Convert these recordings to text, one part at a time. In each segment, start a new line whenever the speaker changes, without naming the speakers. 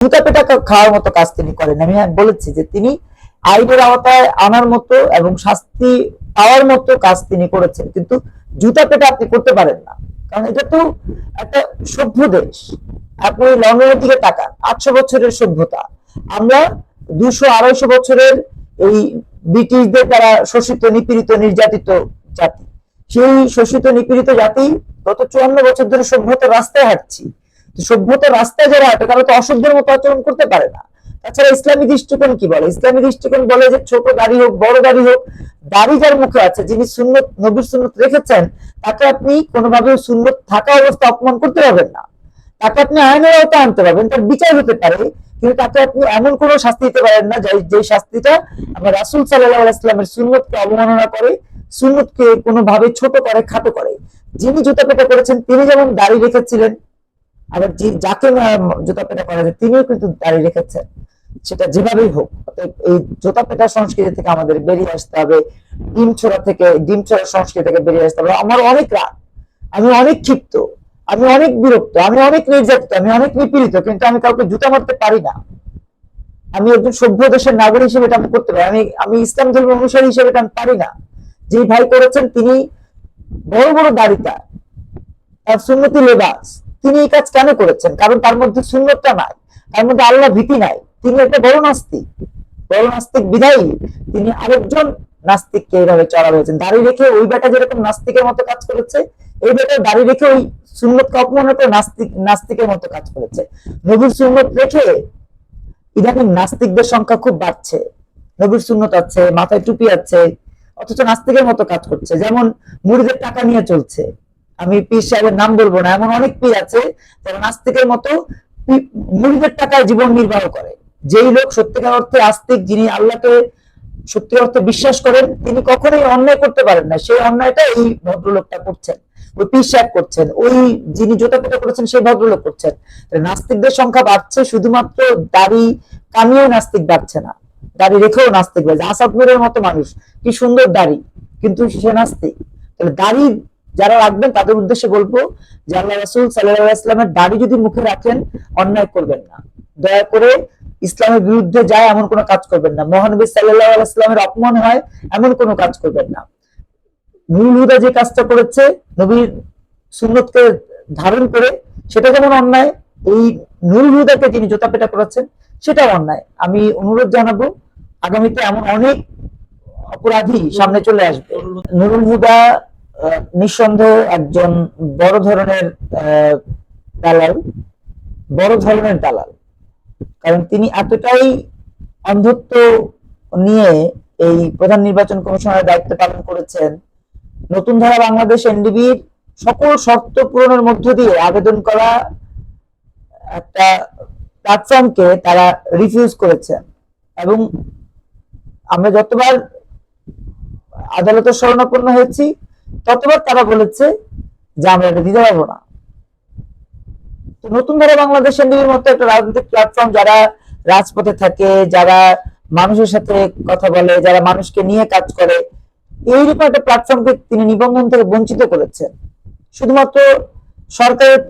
জুতা পেটা খাওয়ার মতো কাজ তিনি করেন। আমি হ্যাঁ বলেছি যে তিনি আইনের আওতায় আনার মতো এবং শাস্তি পাওয়ার মতো কাজ তিনি করেছেন। কিন্তু জুতা পেটা আপনি করতে পারেন না। কারণ এটা তো একটা সভ্য দেশ। আপনি লন্ডনের দিকে তাকান, আটশো বছরের সভ্যতা। আমরা দুশো আড়াইশো বছরের এই ব্রিটিশদের দ্বারা শোষিত, নিপীড়িত, নির্যাতিত জাতি। সেই শোষিত, নিপীড়িত জাতি গত চুয়ান্ন বছর ধরে সভ্যতার রাস্তায় হাঁটছি। সভ্যতার রাস্তায় যারা হাঁটে তারা তো অসভ্যের মতো আচরণ করতে পারে না। তাছাড়া ইসলামী দৃষ্টিকোণ কি বলে? ইসলামী দৃষ্টিকোণ বলে যে ছোট দাড়ি হোক, বড় দাড়ি হোক, দাড়ি যার মুখে আছে, যিনি সুন্নত, নবীর সুন্নত রেখেছেন, তাকে আপনি কোনোভাবে সুন্নত থাকা অবস্থা অপমান করতে পারবেন না। তাকে আপনি আইনের আওতায় আনতে পারবেন, তার বিচার হতে পারে, কিন্তু তাকে আপনি এমন কোনো শাস্তি দিতে পারেন না যে যে শাস্তিটা আমরা রাসুল সাল্লাহ ইসলামের সুন্নতকে অবমাননা করে, সুন্নতকে কোনোভাবে ছোট করে, খাটো করে। যিনি জুতা পেটা করেছেন, তিনি যেমন দাড়ি রেখেছিলেন আবার যাকে জুতা পেটা করা যায়, তিনিও কিন্তু দাড়ি রেখেছেন। সেটা যেভাবেই হোক এই জুতা পেটা সংস্কৃতি থেকে আমাদের বেরিয়ে আসতে হবে। ডিম ছোড়া থেকে, ডিম ছোড়া সংস্কৃতি থেকে বেরিয়ে আসতে হবে। আমার অনেক রাগ, আমি অনেক ক্ষিপ্ত, আমি অনেক বিরক্ত, আমি অনেক নির্যাতিত, আমি অনেক নিপীড়িত, কিন্তু আমি কাউকে জুতা মারতে পারি না। আমি একজন সভ্য দেশের নাগরিক হিসেবে এটা আমি করতে পারি আমি আমি ইসলাম ধর্ম অনুসারী হিসেবে এটা আমি পারি না। যে ভাই করেছেন তিনি বড় বড় দাড়িটা তার সুন্নতি লেবাস তিনি এই কাজ কেন করেছেন? কারণ তার মধ্যে সুন্নতটা নাই। তার মধ্যে আল্লাহ ভীতি নাই। তিনি একটা বড় নাস্তিক। বড় নাস্তিক বিধায়ী। তিনি আরেকজন নাস্তিককে এইভাবে চড়া হয়েছেন দাড়ি রেখে ওই বেটা যেরকম নাস্তিকের মতো কাজ করেছে, এই বেটা দাড়ি রেখে ওই সুন্নতকে অপমান করে নাস্তিক, নাস্তিকের মতো কাজ করেছে। নবীর সুন্নত রেখে ইদানিং নাস্তিকদের সংখ্যা খুব বাড়ছে। নবীর সুন্নত আছে, মাথায় টুপি আছে, অথচ নাস্তিকের মতো কাজ করছে। যেমন মুড়িদের টাকা নিয়ে চলছে। আমি পীর সাহেবের নাম বলব না, এমন অনেক পীর আছে যারা নাস্তিকের মতো মুড়িদের টাকায় জীবন নির্বাহ করে। যেই লোক সত্যিকার অর্থে আস্তিক, যিনি আল্লাহকে সত্যি অর্থে বিশ্বাস করেন, তিনি কখনোই অন্যায় করতে পারেন না। সেই অন্যায়টা এই ভদ্রলোকটা করছেন, ওই পীর সাহেব করছেন, ওই যিনি জোতা পেটা করেছেন, সেই ভদ্রলোক করছেন। নাস্তিকদের সংখ্যা বাড়ছে, শুধুমাত্র দাড়ি কামিয়েও নাস্তিক বাড়ছে না। দাড়ি রেখেও নাস্তিক বাড়ছে। আসাদ মতো মানুষ, কি সুন্দর দাড়ি, কিন্তু সে নাস্তিক। তাহলে দাড়ি যারা রাখবেন তাদের উদ্দেশ্যে বলব যে আল্লাহ রাসুল সাল্লাহ ইসলামের দাড়ি যদি মুখে রাখেন অন্যায় করবেন না। দয়া করে ইসলামের বিরুদ্ধে যায় এমন কোনো কাজ করবেন না। মহানবী সাল্লাহ ইসলামের অপমান হয় এমন কোনো কাজ করবেন না। নুরুল হুদা যে কাজটা করেছে নবীর সুন্নতকে ধারণ করে সেটা যেমন অন্যায় এই নুরুল হুদাকে তিনি জোতা পেটা করেছেন সেটাও অন্যায়। আমি অনুরোধ জানাব আগামীতে এমন অনেক অপরাধী সামনে চলে আসবে। নুরুল হুদা নিঃসন্দেহে একজন বড় ধরনের দালাল, বড় ধরনের দালাল। কারণ তিনি এতটাই অন্ধত্ব নিয়ে এই প্রধান নির্বাচন কমিশনের দায়িত্ব পালন করেছেন, নতুন ধারা বাংলাদেশ এনডিবির সকল শর্ত পূরণের মধ্য দিয়ে আবেদন করা একটা প্ল্যাটফর্মকে তারা রিফিউজ করেছেন। এবং আমরা যতবার আদালতের শরণাপন্ন হয়েছি ততবার তারা বলেছে? যে আমরা এটা দিতে পারব না। তো নতুন ধারা বাংলাদেশ এনডিবির মতো একটা রাজনৈতিক প্ল্যাটফর্ম যারা রাজপথে থাকে, যারা মানুষের সাথে কথা বলে, যারা মানুষকে নিয়ে কাজ করে এইরকম একটা প্ল্যাটফর্মকে তিনি নিবন্ধন থেকে বঞ্চিত করেছেন। শুধুমাত্র সরকারের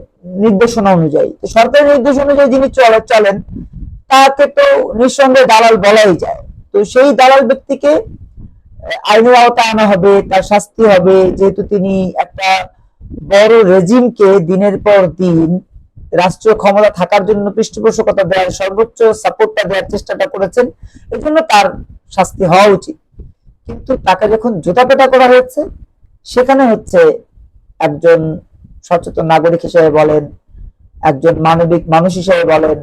নির্দেশনা অনুযায়ী। তো সরকারের নির্দেশ অনুযায়ী যিনি চলে, চলেন, তাকে তো নিঃসন্দেহে দালাল বলাই যায়। তো সেই দালাল ব্যক্তিকে আইনের আওতায় আনা হবে, তার শাস্তি হবে। যেহেতু তিনি একটা বড় রেজিমকে দিনের পর দিন রাষ্ট্রীয় ক্ষমতা থাকার জন্য পৃষ্ঠপোষকতা দেওয়ার, সর্বোচ্চ সাপোর্টটা দেওয়ার চেষ্টাটা করেছেন এই জন্য তার শাস্তি হওয়া উচিত। কিন্তু তাকে যখন জুতাপেটা করা হয়েছে, সেখানে হচ্ছে একজন সচেতন নাগরিক হিসেবে বলেন, একজন মানবিক মানুষ হিসেবে বলেন,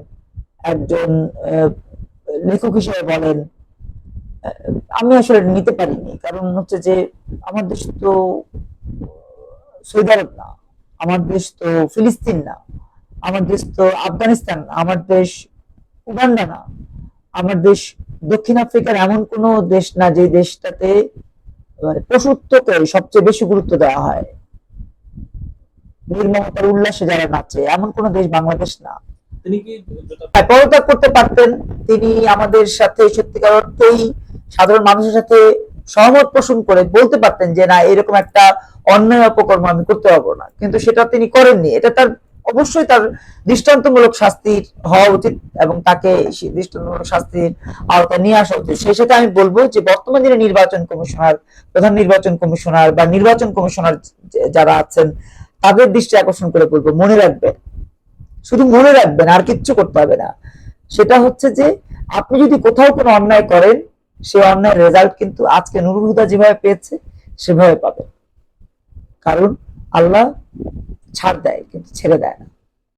একজন লেখক হিসেবে বলেন আমি আসলে নিতে পারিনি। কারণ হচ্ছে যে আমার দেশ তো সৌদি আরব না আমার দেশ তো ফিলিস্তিন না আমার দেশ তো আফগানিস্তান না আমার দেশ উগান্ডা না আমার দেশ দক্ষিণ আফ্রিকার এমন কোন দেশ না যে দেশটাতে মানে পশুত্বকে সবচেয়ে বেশি গুরুত্ব দেওয়া হয়। নির্মমতার উল্লাসে যারা নাচে এমন কোন দেশ বাংলাদেশ না।
তিনি কি
হ্যাঁ, পদত্যাগ করতে পারতেন। তিনি আমাদের সাথে সত্যিকার অর্থেই সাধারণ মানুষের সাথে সহমত পোষণ করে বলতে পারতেন যে, না, এরকম একটা অন্যায় অপকর্ম আমি করতে পারব না। কিন্তু সেটা তিনি করেননি। এটা তার, অবশ্যই তার দৃষ্টান্তমূলক শাস্তির হওয়া উচিত এবং তাকে দৃষ্টান্তমূলক শাস্তির আওতায় নিয়ে আসা উচিত। সেই সাথে আমি বলব যে, বর্তমান দিনে নির্বাচন কমিশনার, প্রধান নির্বাচন কমিশনার বা নির্বাচন কমিশনার যারা আছেন, তাদের দৃষ্টি আকর্ষণ করে বলব, মনে রাখবেন। শুধু মনে রাখবেন, আর কিচ্ছু করতে হবে না। সেটা হচ্ছে যে, আপনি যদি কোথাও কোনো অন্যায় করেন সেই অন্যায় রেজাল্ট কিন্তু আজকে নুরুল হুদা যেভাবে পেয়েছে, সেভাবে পাবে। কারণ আল্লাহ ছাড় দেয়, কিন্তু ছেড়ে দেয় না।